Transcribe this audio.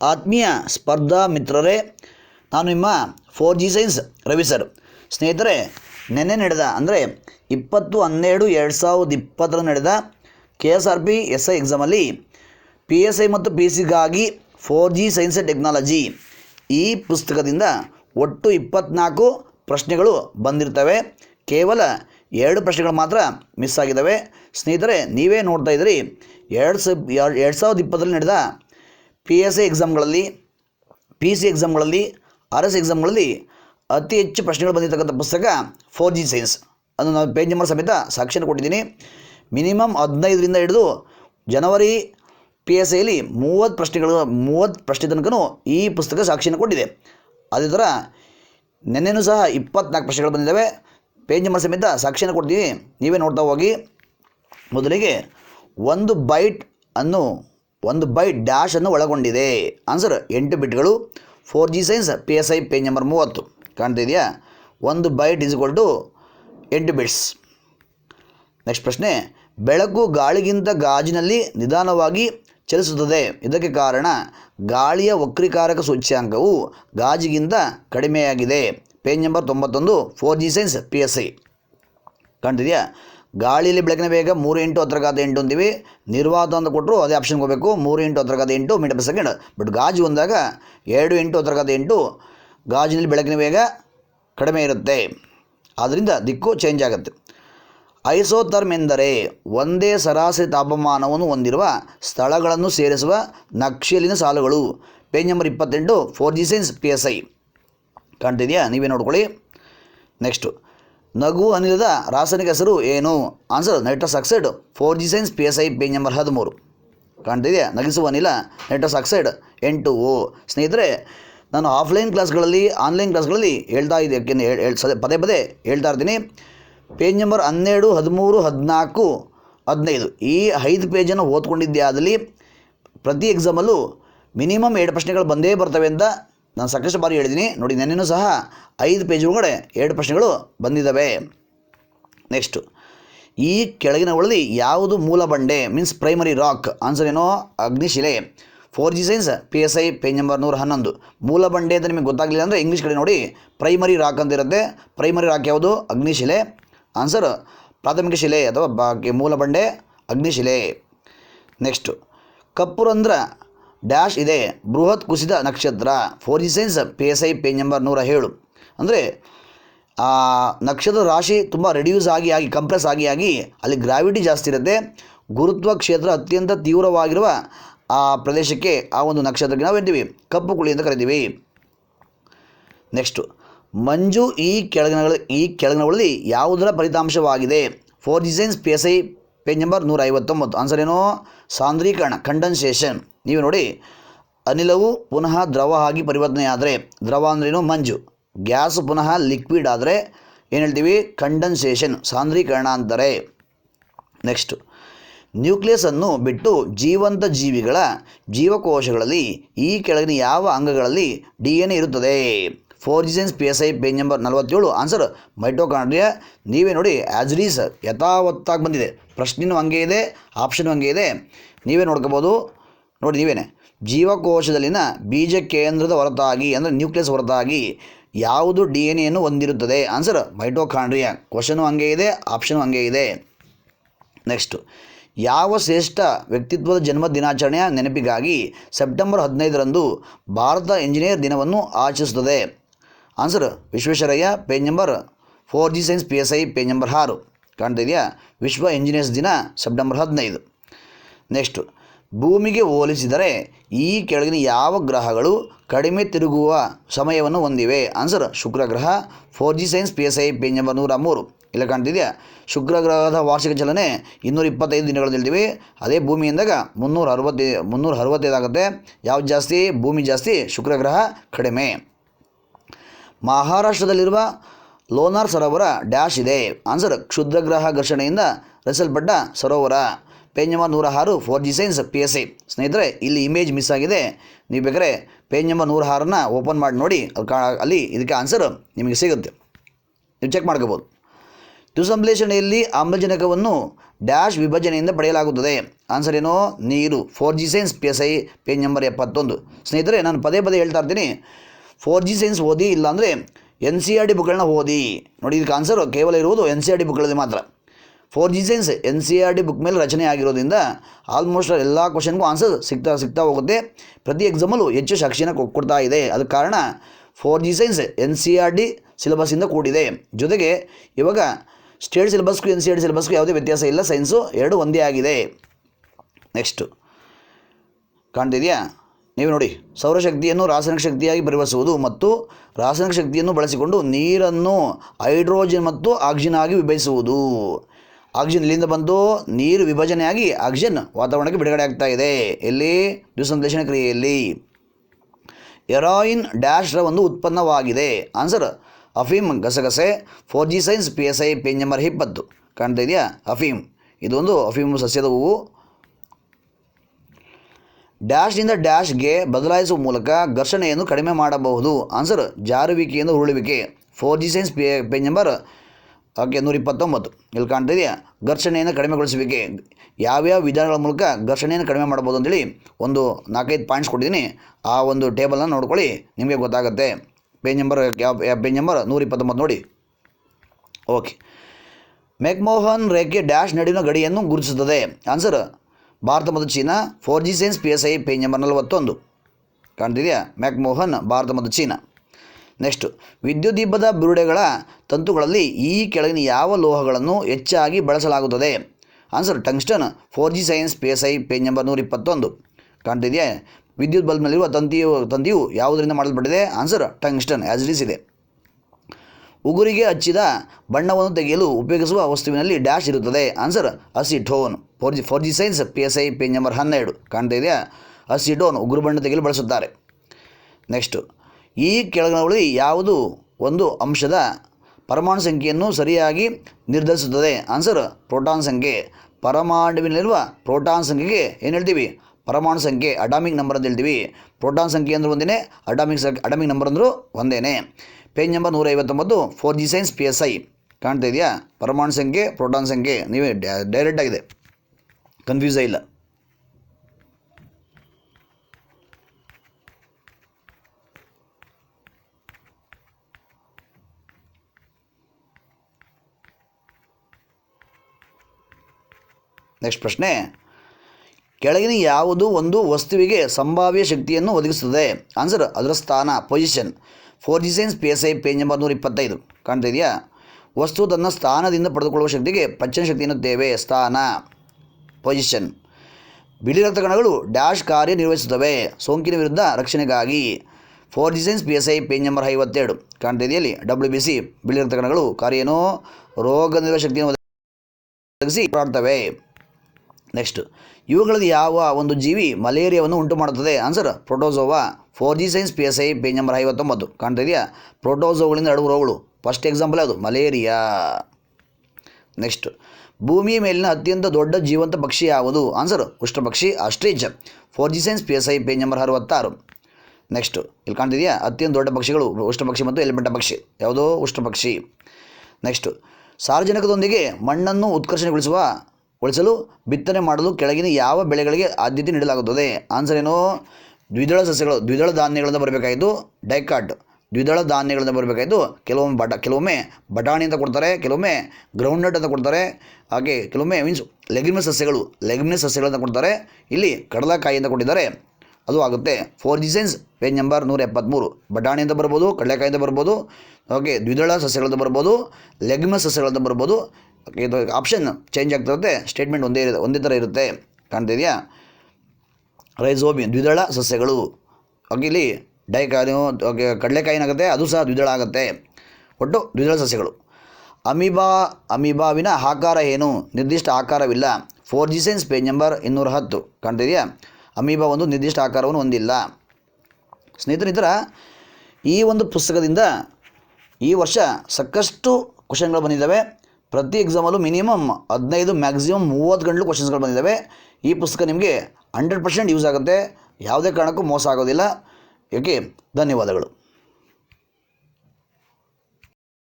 ಆತ್ಮೀಯ ಸ್ಪರ್ಧಾ ಮಿತ್ರರೇ, ನಾನು ನಿಮ್ಮ four G science Ravi sir. ಸ್ನೇಹಿತರೆ, ನೆನ್ನೆ ನಡೆದ, ಅಂದರೆ ಇಪ್ಪತ್ತು ಹನ್ನೆರಡು ಎರಡು ಸಾವಿರದ ಇಪ್ಪತ್ತರ ನಡೆದ K S R P S I ಎಕ್ಸಾಮಲ್ಲಿ ಪಿ ಎಸ್ ಐ ಮತ್ತು P ಸಿಗಾಗಿ four G science and technology ಈ ಪುಸ್ತಕದಿಂದ ಒಟ್ಟು ಇಪ್ಪತ್ನಾಲ್ಕು ಪ್ರಶ್ನೆಗಳು ಬಂದಿರ್ತವೆ. ಕೇವಲ ಎರಡು ಪ್ರಶ್ನೆಗಳು ಮಾತ್ರ ಮಿಸ್ ಆಗಿದ್ದಾವೆ. ಸ್ನೇಹಿತರೆ, ನೀವೇ ನೋಡ್ತಾ ಇದ್ದೀರಿ, ಎರಡು ಸಾವಿರ ಎರಡು ಸಾವಿರದ ಇಪ್ಪತ್ತರಲ್ಲಿ ನಡೆದ ಪಿ ಎಸ್ ಐ ಎಕ್ಸಾಮ್ಗಳಲ್ಲಿ ಪಿ ಸಿ ಎಕ್ಸಾಮ್ಗಳಲ್ಲಿ ಆರ್ ಎಸ್ ಎಕ್ಸಾಮ್ಗಳಲ್ಲಿ ಅತಿ ಹೆಚ್ಚು ಪ್ರಶ್ನೆಗಳು ಬಂದಿರತಕ್ಕಂಥ ಪುಸ್ತಕ ಫೋರ್ ಜಿ ಸೈನ್ಸ್ ಅದನ್ನು ನಾನು ಪೇಜ್ ನಂಬರ್ ಸಮೇತ ಸಾಕ್ಷಿಯನ್ನು ಕೊಟ್ಟಿದ್ದೀನಿ. ಮಿನಿಮಮ್ ಹದಿನೈದರಿಂದ ಹಿಡಿದು ಜನವರಿ ಪಿ ಎಸ್ ಐಲಿ ಮೂವತ್ತು ಪ್ರಶ್ನೆಗಳು, ಮೂವತ್ತು ಪ್ರಶ್ನೆ ತನಕನೂ ಈ ಪುಸ್ತಕ ಸಾಕ್ಷಿಯನ್ನು ಕೊಟ್ಟಿದೆ. ಅದೇ ಥರ ನಿನ್ನೆನೂ ಸಹ ಇಪ್ಪತ್ನಾಲ್ಕು ಪ್ರಶ್ನೆಗಳು ಬಂದಿದ್ದಾವೆ. ಪೇಜ್ ನಂಬರ್ ಸಮೇತ ಸಾಕ್ಷಿಯನ್ನು ಕೊಡ್ತೀವಿ ನೀವೇ ನೋಡ್ತಾ ಹೋಗಿ. ಮೊದಲಿಗೆ ಒಂದು ಬೈಟ್ ಅನ್ನು ಒಂದು ಬೈಟ್ ಡ್ಯಾಶ್ ಅನ್ನು ಒಳಗೊಂಡಿದೆ. ಆನ್ಸರ್ ಎಂಟು ಬಿಟ್ಗಳು four G science P S I page number ಮೂವತ್ತು. ಕಾಣ್ತಾ ಇದೆಯಾ ಒಂದು ಬೈಟ್ ಇಸ್ ಟು ಎಂಟು ಬಿಟ್ಸ್ ನೆಕ್ಸ್ಟ್ ಪ್ರಶ್ನೆ, ಬೆಳಕು ಗಾಳಿಗಿಂತ ಗಾಜಿನಲ್ಲಿ ನಿಧಾನವಾಗಿ ಚಲಿಸುತ್ತದೆ. ಇದಕ್ಕೆ ಕಾರಣ, ಗಾಳಿಯ ವಕ್ರೀಕಾರಕ ಸೂಚ್ಯಾಂಕವು ಗಾಜಿಗಿಂತ ಕಡಿಮೆಯಾಗಿದೆ. ಪೇಜ್ ನಂಬರ್ ತೊಂಬತ್ತೊಂದು four G science P S I ಕಾಣ್ತಿದೆಯಾ? ಗಾಳಿಯಲ್ಲಿ ಬೆಳಕಿನ ವೇಗ ಮೂರು ಇಂಟು ಹತ್ತರ ಘಾತ ಎಂಟು ಅಂತೀವಿ ನಿರ್ವಾತ ಅಂತ ಕೊಟ್ಟರು ಅದೇ ಆಪ್ಷನ್ಗೆ ಹೋಗಬೇಕು ಮೂರು ಇಂಟು ಹತ್ತರ ಘಾತ ಎಂಟು ಮೀಟರ್ ಪರ್ ಸೆಕೆಂಡ್ ಬಟ್ ಗಾಜು ಬಂದಾಗ ಎರಡು ಇಂಟು ಹತ್ತರ ಘಾತ ಎಂಟು, ಗಾಜಿನಲ್ಲಿ ಬೆಳಕಿನ ವೇಗ ಕಡಿಮೆ ಇರುತ್ತೆ. ಆದ್ದರಿಂದ ದಿಕ್ಕು ಚೇಂಜ್ ಆಗುತ್ತೆ. ಐಸೋಥರ್ಮ್ ಎಂದರೆ ಒಂದೇ ಸರಾಸರಿ ತಾಪಮಾನವನ್ನು ಹೊಂದಿರುವ ಸ್ಥಳಗಳನ್ನು ಸೇರಿಸುವ ನಕ್ಷೆಯಲ್ಲಿನ ಸಾಲುಗಳು. ಪೇಜ್ ನಂಬರ್ ಇಪ್ಪತ್ತೆಂಟು four G science P S I ಕಾಣ್ತಿದೆಯಾ? ನೀವೇ ನೋಡ್ಕೊಳ್ಳಿ. ನೆಕ್ಸ್ಟು ನಗು ಅನಿಲದ ರಾಸಾಯನಿಕ ಹೆಸರು ಏನು? Answer nitrous oxide four G science P S I page number ಹದಿಮೂರು. ಕಾಣ್ತಿದೆಯಾ? ನಗಿಸುವ ಅನಿಲ ನೈಟ್ರಸ್ ಆಕ್ಸೈಡ್ ಎಂಟು ಓ. ಸ್ನೇಹಿತರೆ, ನಾನು ಆಫ್ಲೈನ್ ಕ್ಲಾಸ್ಗಳಲ್ಲಿ ಆನ್ಲೈನ್ ಕ್ಲಾಸ್ಗಳಲ್ಲಿ ಹೇಳ್ತಾ ಹೇಳ್- ಪದೇ ಪದೇ ಹೇಳ್ತಾ ಇರ್ತೀನಿ. ಪೇಜ್ ನಂಬರ್ ಹನ್ನೆರಡು, ಹದಿಮೂರು, ಹದಿನಾಲ್ಕು, ಹದಿನೈದು. ಈ ಐದು ಪೇಜನ್ನು ಓದ್ಕೊಂಡಿದ್ದೆ ಆದಲ್ಲಿ ಪ್ರತಿ ಎಕ್ಸಾಮಲ್ಲೂ ಮಿನಿಮಮ್ ಎರಡು ಪ್ರಶ್ನೆಗಳು ಬಂದೇ ಬರ್ತವೆ ಅಂತ ನಾನು ಸಾಕಷ್ಟು ಬಾರಿ ಹೇಳಿದ್ದೀನಿ. ನೋಡಿ, ನೆನ್ನೆನೂ ಸಹ ಐದು ಪೇಜ್ ಒಳಗಡೆ ಎರಡು ಪ್ರಶ್ನೆಗಳು ಬಂದಿದ್ದಾವೆ. ನೆಕ್ಸ್ಟು ಈ ಕೆಳಗಿನವುಗಳಲ್ಲಿ ಯಾವುದು ಮೂಲ ಬಂಡೆ ಮೀನ್ಸ್ ಪ್ರೈಮರಿ ರಾಕ್ ಆನ್ಸರ್ ಏನೋ? ಅಗ್ನಿಶಿಲೆ. Four G science P S I page number ನೂರ ಹನ್ನೊಂದು. ಮೂಲ ಬಂಡೆ ಅಂತ ನಿಮಗೆ ಗೊತ್ತಾಗಲಿಲ್ಲ ಅಂದರೆ ಇಂಗ್ಲೀಷ್ ಕಡೆ ನೋಡಿ ಪ್ರೈಮರಿ ರಾಕ್ ಅಂತ ಇರುತ್ತೆ. ಪ್ರೈಮರಿ ರಾಕ್ ಯಾವುದು? ಅಗ್ನಿಶಿಲೆ. ಆನ್ಸರ್ ಪ್ರಾಥಮಿಕ ಶಿಲೆ ಅಥವಾ ಬಾಕಿ ಮೂಲ ಬಂಡೆ ಅಗ್ನಿಶಿಲೆ. ನೆಕ್ಸ್ಟು ಕಪ್ಪು ರಂಧ್ರ ಡ್ಯಾಶ್ ಇದೆ. ಬೃಹತ್ ಕುಸಿದ ನಕ್ಷತ್ರ. Four science P S I page number ನೂರ ಏಳು. ಅಂದರೆ, ಆ ನಕ್ಷತ್ರ ರಾಶಿ ತುಂಬ ರೆಡ್ಯೂಸ್ ಆಗಿ ಆಗಿ ಕಂಪ್ರೆಸ್ ಆಗಿ ಆಗಿ ಅಲ್ಲಿ ಗ್ರಾವಿಟಿ ಜಾಸ್ತಿ ಇರುತ್ತೆ. ಗುರುತ್ವ ಕ್ಷೇತ್ರ ಅತ್ಯಂತ ತೀವ್ರವಾಗಿರುವ, ಆ ಪ್ರದೇಶಕ್ಕೆ ಆ ಒಂದು ನಕ್ಷತ್ರಕ್ಕೆ ನಾವು ಹೇಳ್ತೀವಿ ಕಪ್ಪು ಕುಳಿ ಅಂತ ಕರಿತೀವಿ. ನೆಕ್ಸ್ಟು ಮಂಜು ಈ ಕೆಳಗಿನಗಳ, ಈ ಕೆಳಗಿನಗಳಲ್ಲಿ ಯಾವುದರ ಫಲಿತಾಂಶವಾಗಿದೆ? Four G science P S I page number ನೂರ ಐವತ್ತೊಂಬತ್ತು ಆನ್ಸರ್ ಏನು? ಸಾಂದ್ರೀಕರಣ ಕಂಡನ್ಸೇಷನ್ ನೀವು ನೋಡಿ, ಅನಿಲವು ಪುನಃ ದ್ರವ ಆಗಿ ಪರಿವರ್ತನೆ ಆದರೆ, ದ್ರವ ಅಂದ್ರೇನು ಮಂಜು. ಗ್ಯಾಸ್ ಪುನಃ ಲಿಕ್ವಿಡ್ ಆದರೆ, ಏನು ಹೇಳ್ತೀವಿ? ಕಂಡನ್ಸೇಷನ್ ಸಾಂದ್ರೀಕರಣ ಅಂತಾರೆ. ನೆಕ್ಸ್ಟು ನ್ಯೂಕ್ಲಿಯಸನ್ನು ಬಿಟ್ಟು ಜೀವಂತ ಜೀವಿಗಳ ಜೀವಕೋಶಗಳಲ್ಲಿ ಈ ಕೆಳಗಿನ ಯಾವ ಅಂಗಗಳಲ್ಲಿ ಡಿ ಎನ್ ಎ ಇರುತ್ತದೆ? Four G science P S I page number ನಲವತ್ತೇಳು. ಆನ್ಸರ್ ಮೈಟೋಕಾಂಡ್ರಿಯ ನೀವೇ ನೋಡಿ ಆ್ಯಸ್ ಇಟ್ ಯಥಾವತ್ತಾಗಿ ಬಂದಿದೆ. ಪ್ರಶ್ನೆಯೂ ಹಂಗೆ ಇದೆ ಆಪ್ಷನ್ ಹಂಗೆ ಇದೆ. ನೀವೇ ನೋಡ್ಕೋಬೋದು. ನೋಡಿ ನೀವೇನೆ. ಜೀವಕೋಶದಲ್ಲಿನ ಬೀಜ ಕೇಂದ್ರದ ಹೊರತಾಗಿ, ಅಂದರೆ ನ್ಯೂಕ್ಲಿಯಸ್ ಹೊರತಾಗಿ ಯಾವುದು ಡಿ ಎನ್ ಎನ್ನು ಹೊಂದಿರುತ್ತದೆ? ಆನ್ಸರ್ ಮೈಟೋಕಾಂಡ್ರಿಯಾ ಕ್ವಶನು ಹಂಗೆ ಇದೆ ಆಪ್ಷನು ಹಂಗೆ ಇದೆ. ನೆಕ್ಸ್ಟು ಯಾವ ಶ್ರೇಷ್ಠ ವ್ಯಕ್ತಿತ್ವದ ಜನ್ಮ ದಿನಾಚರಣೆಯ ನೆನಪಿಗಾಗಿ ಸೆಪ್ಟೆಂಬರ್ ಹದಿನೈದರಂದು ಭಾರತ ಇಂಜಿನಿಯರ್ ದಿನವನ್ನು ಆಚರಿಸುತ್ತದೆ? Answer Visvesvaraya page number four G science P S I page number ಆರು ಕಾಣ್ತಾ ಇದೆಯಾ? ವಿಶ್ವ ಇಂಜಿನಿಯರ್ಸ್ ದಿನ ಸೆಪ್ಟೆಂಬರ್ ಹದಿನೈದು. ನೆಕ್ಸ್ಟು ಭೂಮಿಗೆ ಹೋಲಿಸಿದರೆ ಈ ಕೆಳಗಿನ ಯಾವ ಗ್ರಹಗಳು ಕಡಿಮೆ ತಿರುಗುವ ಸಮಯವನ್ನು ಹೊಂದಿವೆ? ಆನ್ಸರ್ ಶುಕ್ರ ಗ್ರಹ four G science P S I page number ನೂರ ಮೂರು. ಇಲ್ಲ ಕಾಣ್ತಿದೆಯಾ ಶುಕ್ರ ಗ್ರಹದ ವಾರ್ಷಿಕ ಚಲನೆ ಇನ್ನೂರ ಇಪ್ಪತ್ತೈದು ದಿನಗಳು ನಿಲ್ದಿವೆ. ಅದೇ ಭೂಮಿ ಮುನ್ನೂರ ಅರವತ್ತೈ ಮುನ್ನೂರ ಅರವತ್ತೈದು ಆಗುತ್ತೆ. ಯಾವ್ದು ಜಾಸ್ತಿ? ಭೂಮಿ ಜಾಸ್ತಿ, ಶುಕ್ರ ಗ್ರಹ ಕಡಿಮೆ. ಮಹಾರಾಷ್ಟ್ರದಲ್ಲಿರುವ ಲೋನಾರ್ ಸರೋವರ ಡ್ಯಾಶ್ ಇದೆ. ಆನ್ಸರ್, ಕ್ಷುದ್ರಗ್ರಹ ಘರ್ಷಣೆಯಿಂದ ರಚಿಸಲ್ಪಟ್ಟ ಸರೋವರ. ಪೇಜ್ ನಂಬರ್ ನೂರ ಆರು four G science P S C ಸ್ನೇಹಿತರೆ, ಇಲ್ಲಿ ಇಮೇಜ್ ಮಿಸ್ ಆಗಿದೆ. ನೀವು ಬೇಕಾದ್ರೆ ಪೇಜ್ ನಂಬರ್ ನೂರ ಆರನ್ನು ಓಪನ್ ಮಾಡಿ ನೋಡಿ. ಅಲ್ಲಿ ಇದಕ್ಕೆ ಆನ್ಸರ್ ನಿಮಗೆ ಸಿಗುತ್ತೆ. ನೀವು ಚೆಕ್ ಮಾಡ್ಕೋಬೋದು. ದ್ಯುಸಂಶ್ಲೇಷಣೆಯಲ್ಲಿ ಆಮ್ಲಜನಕವನ್ನು ಡ್ಯಾಶ್ ವಿಭಜನೆಯಿಂದ ಪಡೆಯಲಾಗುತ್ತದೆ. ಆನ್ಸರ್ ಏನೋ? ನೀರು. Four G science P S I page number ಎಪ್ಪತ್ತೊಂದು. ಸ್ನೇಹಿತರೆ, ನಾನು ಪದೇ ಪದೇ ಹೇಳ್ತಾ ಇರ್ತೀನಿ. ಫೋರ್ ಜಿ ಸೈನ್ಸ್ ಓದಿ, ಇಲ್ಲಾಂದರೆ ಎನ್ ಸಿ ಆರ್ ಡಿ ಬುಕ್ಗಳನ್ನ ಓದಿ. ನೋಡಿ, ಇದಕ್ಕೆ ಆನ್ಸರ್ ಕೇವಲ ಇರುವುದು ಎನ್ ಸಿ ಆರ್ ಡಿ ಬುಕ್ಗಳಲ್ಲಿ ಮಾತ್ರ. Four G science N C R D book ಮೇಲೆ ರಚನೆ ಆಗಿರೋದ್ರಿಂದ ಆಲ್ಮೋಸ್ಟ್ ಎಲ್ಲ ಕ್ವಶನ್ಗೂ ಆನ್ಸರ್ ಸಿಗ್ತಾ ಸಿಗ್ತಾ ಹೋಗುತ್ತೆ. ಪ್ರತಿ ಎಕ್ಸಾಮಲ್ಲೂ ಹೆಚ್ಚು ಸಾಕ್ಷಿನ ಕೊಡ್ತಾ ಇದೆ. ಅದಕ್ಕೆ ಕಾರಣ four G science N C R D ಸಿಲೆಬಸ್ಸಿಂದ ಕೂಡಿದೆ. ಜೊತೆಗೆ ಇವಾಗ ಸ್ಟೇಟ್ ಸಿಲೆಬಸ್ಗೂ ಎನ್ ಸಿ ಆರ್ ಡಿ ಸಿಲೆಬಸ್ಗೂ ಯಾವುದೇ ವ್ಯತ್ಯಾಸ ಇಲ್ಲ. ಸೈನ್ಸು ಎರಡು ಒಂದೇ ಆಗಿದೆ. ನೆಕ್ಸ್ಟು ಕಾಣ್ತಿದೆಯಾ? ನೀವು ನೋಡಿ, ಸೌರಶಕ್ತಿಯನ್ನು ರಾಸಾಯನಿಕ ಶಕ್ತಿಯಾಗಿ ಪರಿವರ್ತಿಸುವುದು ಮತ್ತು ರಾಸಾಯನಿಕ ಶಕ್ತಿಯನ್ನು ಬಳಸಿಕೊಂಡು ನೀರನ್ನು ಹೈಡ್ರೋಜನ್ ಮತ್ತು ಆಕ್ಸಿಜನ್ ಆಗಿ ವಿಭಜಿಸುವುದು. ಆಕ್ಸಿಜನ್ ಇಲ್ಲಿಂದ ಬಂದು ನೀರು ವಿಭಜನೆಯಾಗಿ ಆಕ್ಸಿಜನ್ ವಾತಾವರಣಕ್ಕೆ ಬಿಡುಗಡೆ ಆಗ್ತಾ ಇದೆ. ಎಲ್ಲಿ? ದ್ಯುಸಂಶ್ಲೇಷಣ ಕ್ರಿಯೆಯಲ್ಲಿ. ಎರಾಯಿನ್ ಡ್ಯಾಶ್ರ ಒಂದು ಉತ್ಪನ್ನವಾಗಿದೆ. ಆನ್ಸರ್, ಅಫೀಮ್ ಗಸಗಸೆ, four G science, P S I page number ಇಪ್ಪತ್ತು. ಕಾಣ್ತಾ ಇದೆಯಾ? ಅಫೀಮ್. ಇದೊಂದು ಅಫೀಮ್ ಸಸ್ಯದ ಹೂವು. ಡ್ಯಾಶ್ನಿಂದ ಡ್ಯಾಶ್ಗೆ ಬದಲಾಯಿಸುವ ಮೂಲಕ ಘರ್ಷಣೆಯನ್ನು ಕಡಿಮೆ ಮಾಡಬಹುದು. ಆನ್ಸರ್ ಜಾರುವಿಕೆಯಿಂದ ಉರುಳುವಿಕೆ. Four G science page page number okay ನೂರ ಇಪ್ಪತ್ತೊಂಬತ್ತು ಇಲ್ಲಿ ಕಾಣ್ತಾ ಇದೆಯಾ? ಘರ್ಷಣೆಯನ್ನು ಕಡಿಮೆಗೊಳಿಸುವಿಕೆ. ಯಾವ್ಯಾವ ವಿಧಾನಗಳ ಮೂಲಕ ಘರ್ಷಣೆಯನ್ನು ಕಡಿಮೆ ಮಾಡ್ಬೋದು ಅಂತೇಳಿ ಒಂದು ನಾಲ್ಕೈದು ಪಾಯಿಂಟ್ಸ್ ಕೊಟ್ಟಿದ್ದೀನಿ. ಆ ಒಂದು ಟೇಬಲ್ನ ನೋಡ್ಕೊಳ್ಳಿ. ನಿಮಗೆ ಗೊತ್ತಾಗುತ್ತೆ. ಪೇಜ್ ನಂಬರ್ ಯಾವ ಪೇಜ್ ನಂಬರ್ ನೂರ ನೋಡಿ. ಓಕೆ ಮೆಕ್ಮೋಹನ್ ರೇಖೆ ಡ್ಯಾಶ್ ನಡುವಿನ ಗಡಿಯನ್ನು ಗುರುತಿಸುತ್ತದೆ. ಆನ್ಸರ್ ಭಾರತ ಮತ್ತು China four G science P S I page number ನಲವತ್ತೊಂದು. ಕಾಣ್ತಿದೆಯಾ? ಮ್ಯಾಕ್ಮೋಹನ್, ಭಾರತ ಮತ್ತು ಚೀನಾ. ನೆಕ್ಸ್ಟ್ ವಿದ್ಯುತ್ ದೀಪದ ಬುರುಡೆಗಳ ತಂತುಗಳಲ್ಲಿ ಈ ಕೆಳಗಿನ ಯಾವ ಲೋಹಗಳನ್ನು ಹೆಚ್ಚಾಗಿ ಬಳಸಲಾಗುತ್ತದೆ? Answer tungsten four G science P S I page number ನೂರ ಇಪ್ಪತ್ತೊಂದು ಕಾಣ್ತಿದೆಯಾ? ವಿದ್ಯುತ್ ಬಲ್ಬ್ನಲ್ಲಿರುವ ತಂತಿಯು ತಂತಿಯು ಯಾವುದರಿಂದ ಮಾಡಲ್ಪಟ್ಟಿದೆ? Answer tungsten as it is ಇದೆ. ಉಗುರಿಗೆ ಹಚ್ಚಿದ ಬಣ್ಣವನ್ನು ತೆಗೆಯಲು ಉಪಯೋಗಿಸುವ ವಸ್ತುವಿನಲ್ಲಿ ಡ್ಯಾಶ್ ಇರುತ್ತದೆ. Answer acetone four G four G science P S I page number ಹನ್ನೆರಡು ಕಾಣ್ತಾ ಇದೆಯಾ ಅಸಿಟೋನ್ ಉಗುರು ಬಣ್ಣ ತೆಗೆಯಲು ಬಳಸುತ್ತಾರೆ. ನೆಕ್ಸ್ಟು ಈ ಕೆಳಗಿನವುಗಳಲ್ಲಿ ಯಾವುದು ಒಂದು ಅಂಶದ ಪರಮಾಣು ಸಂಖ್ಯೆಯನ್ನು ಸರಿಯಾಗಿ ನಿರ್ಧರಿಸುತ್ತದೆ? ಆನ್ಸರ್ ಪ್ರೋಟಾನ್ ಸಂಖ್ಯೆ. ಪರಮಾಣುವಿನಲ್ಲಿರುವ ಪ್ರೋಟಾನ್ ಸಂಖ್ಯೆಗೆ ಏನು ಹೇಳ್ತೀವಿ? ಪರಮಾಣು ಸಂಖ್ಯೆ ಅಟಾಮಿಕ್ ನಂಬರ್ ಅಂತ ಹೇಳ್ತೀವಿ. ಪ್ರೋಟಾನ್ ಸಂಖ್ಯೆ ಅಂದ್ರೆ ಒಂದೇ ಅಟಾಮಿಕ್ ಸಂಖ್ಯೆ ಅಟಾಮಿಕ್ ನಂಬರ್ ಅಂದರೂ ಒಂದೇನೆ. ಪೇಜ್ ನಂಬರ್ ನೂರ ಐವತ್ತೊಂಬತ್ತು four G science P S I ಕಾಣ್ತಾ ಇದೆಯಾ ಪರಮಾಣು ಸಂಖ್ಯೆ ಪ್ರೋಟಾನ್ ಸಂಖ್ಯೆ. ನೀವೇ ಡೈರೆಕ್ಟ್ ಆಗಿದೆ. ಕನ್ಫ್ಯೂಸೇ ಇಲ್ಲ. ನೆಕ್ಸ್ಟ್ ಪ್ರಶ್ನೆ. ಕೆಳಗಿನ ಯಾವುದು ಒಂದು ವಸ್ತುವಿಗೆ ಸಂಭಾವ್ಯ ಶಕ್ತಿಯನ್ನು ಒದಗಿಸುತ್ತದೆ? ಆನ್ಸರ್ ಅದರ ಸ್ಥಾನ position four G science P S I page number ನೂರ ಇಪ್ಪತ್ತೈದು ಕಾಣ್ತಾ ಇದೆಯಾ? ವಸ್ತು ತನ್ನ ಸ್ಥಾನದಿಂದ ಪಡೆದುಕೊಳ್ಳುವ ಶಕ್ತಿಗೆ ಪಚ್ಚನ ಶಕ್ತಿ ಎನ್ನುತ್ತೇವೆ. ಸ್ಥಾನ. ಪೊಸಿಷನ್. ಬಿಳಿ ರಕ್ತ ಕಣಗಳು ಡ್ಯಾಶ್ ಕಾರ್ಯನಿರ್ವಹಿಸುತ್ತವೆ. ಸೋಂಕಿನ ವಿರುದ್ಧ ರಕ್ಷಣೆಗಾಗಿ four G science P S I page number ಐವತ್ತೆರಡು. ಕಾಣ್ತಿದೆಯಲ್ಲಿ ಡಬ್ಲ್ಯೂ ಬಿ ಸಿ ಬಿಳಿ ರಕ್ತ ಕಣಗಳು ಕಾರ್ಯ ಏನು ರೋಗ ಶಕ್ತಿಯನ್ನು ಒದಗಿಸಿ ಹೋರಾಡ್ತವೆ ನೆಕ್ಸ್ಟ್ ಇವುಗಳಲ್ಲಿ ಯಾವ ಒಂದು ಜೀವಿ ಮಲೇರಿಯಾವನ್ನು ಉಂಟು ಮಾಡುತ್ತದೆ answer protozoa four G science P S I page number ಐವತ್ತೊಂಬತ್ತು. ಕಾಣ್ತಾ ಪ್ರೋಟೋಸೋಗಳಿಂದ ಎರಡು ರೋಗಗಳು. ಫಸ್ಟ್ ಎಕ್ಸಾಂಪಲ್ ಅದು, ಮಲೇರಿಯಾ. ನೆಕ್ಸ್ಟ್ ಭೂಮಿಯ ಮೇಲಿನ ಅತ್ಯಂತ ದೊಡ್ಡ ಜೀವಂತ ಪಕ್ಷಿ ಯಾವುದು? Answer ಉಷ್ಟ್ರಪಕ್ಷಿ ostrich. Four G science P S I page number ಅರವತ್ತಾರು. ನೆಕ್ಸ್ಟು ಇಲ್ಲಿ ಕಾಣ್ತಿದೆಯಾ? ಅತ್ಯಂತ ದೊಡ್ಡ ಪಕ್ಷಿಗಳು ಉಷ್ಟ್ರಪಕ್ಷಿ ಮತ್ತು ಎಲಿಮೆಂಟ ಪಕ್ಷಿ. ಯಾವುದೋ? ಉಷ್ಟ್ರಪಕ್ಷಿ ನೆಕ್ಸ್ಟು ಸಾರ್ವಜನಿಕದೊಂದಿಗೆ ಮಣ್ಣನ್ನು ಉತ್ಕರ್ಷಣೆಗೊಳಿಸುವ ಉಳಿಸಲು ಬಿತ್ತನೆ ಮಾಡಲು ಕೆಳಗಿನ ಯಾವ ಬೆಳೆಗಳಿಗೆ ಆದ್ಯತೆ ನೀಡಲಾಗುತ್ತದೆ? ಆನ್ಸರ್ ಏನು? ದ್ವಿದಳ ಸಸ್ಯಗಳು, ದ್ವಿದಳ ಧಾನ್ಯಗಳಿಂದ ಬರಬೇಕಾಯಿತು ಡೈಕಾಟ್ ದ್ವಿದಳ ಧಾನ್ಯಗಳಿಂದ ಬರಬೇಕಾಯಿತು ಕೆಲವೊಮ್ಮೆ ಬಟ ಕೆಲವೊಮ್ಮೆ ಬಟಾಣಿ ಅಂತ ಕೊಡ್ತಾರೆ, ಕೆಲವೊಮ್ಮೆ ಗ್ರೌಂಡ್ನಟ್ ಅಂತ ಕೊಡ್ತಾರೆ, ಹಾಗೆ ಕೆಲವೊಮ್ಮೆ ಮೀನ್ಸ್ ಲೆಗಿಮಿನ ಸಸ್ಯಗಳು ಲೆಗಿಮಿನ ಸಸ್ಯಗಳನ್ನು ಕೊಡ್ತಾರೆ. ಇಲ್ಲಿ ಕಡಲೆಕಾಯಿ ಅಂತ ಕೊಟ್ಟಿದ್ದಾರೆ. ಅದು ಆಗುತ್ತೆ. ಫೋರ್ ಸೈನ್ಸ್ ಪೇಜ್ ನಂಬರ್ ನೂರ ಎಪ್ಪತ್ತ್ಮೂರು ಅಂತ ಬರ್ಬೋದು ಕಡಲೆಕಾಯಿಂದ ಬರ್ಬೋದು ಓಕೆ ದ್ವಿದಳ ಸಸ್ಯಗಳಿಂದ ಬರ್ಬೋದು ಲೆಗ್ಮಿನ ಸಸ್ಯಗಳಿಂದ ಬರ್ಬೋದು. ಇದು ಆಪ್ಷನ್ ಚೇಂಜ್ ಆಗ್ತಿರುತ್ತೆ ಸ್ಟೇಟ್ಮೆಂಟ್ ಒಂದೇ ಒಂದೇ ಥರ ಇರುತ್ತೆ. ಕಾಣ್ತಿದೆಯಾ ರೈಸೋಬಿ ದ್ವಿದಳ ಸಸ್ಯಗಳು. ಓಕೆ ಇಲ್ಲಿ ಓಕೆ, ಕಡಲೆಕಾಯಿ ಏನಾಗುತ್ತೆ ಅದು ಸಹ ದ್ವಿದಳ ಆಗುತ್ತೆ. ಒಟ್ಟು ದ್ವಿದಳ ಸಸ್ಯಗಳು. ಅಮಿಬಾ, ಅಮಿಬಾವಿನ ಆಕಾರ ಏನು? ನಿರ್ದಿಷ್ಟ ಆಕಾರವಿಲ್ಲ. Four G science page number ಇನ್ನೂರ ಹತ್ತು. ಕಾಣ್ತಿದೆಯಾ? ಅಮೀಬಾ ಒಂದು ನಿರ್ದಿಷ್ಟ ಆಕಾರವನ್ನು ಹೊಂದಿಲ್ಲ. ಸ್ನೇಹಿತರೆ ಇದರ ಈ ಒಂದು ಪುಸ್ತಕದಿಂದ ಈ ವರ್ಷ ಸಾಕಷ್ಟು ಕ್ವಶನ್ಗಳು ಬಂದಿದ್ದಾವೆ. ಪ್ರತಿ ಎಕ್ಸಾಮಲ್ಲೂ ಮಿನಿಮಮ್ ಹದಿನೈದು, ಮ್ಯಾಕ್ಸಿಮಮ್ ಮೂವತ್ತು ಗಂಟಲು ಕ್ವಶನ್ಸ್ಗಳು ಬಂದಿದ್ದಾವೆ. ಈ ಪುಸ್ತಕ ನಿಮಗೆ ಹಂಡ್ರೆಡ್ ಪರ್ಸೆಂಟ್ ಯೂಸ್ ಆಗುತ್ತೆ. ಯಾವುದೇ ಕಾರಣಕ್ಕೂ ಮೋಸ ಆಗೋದಿಲ್ಲ. ಓಕೆ ಧನ್ಯವಾದಗಳು.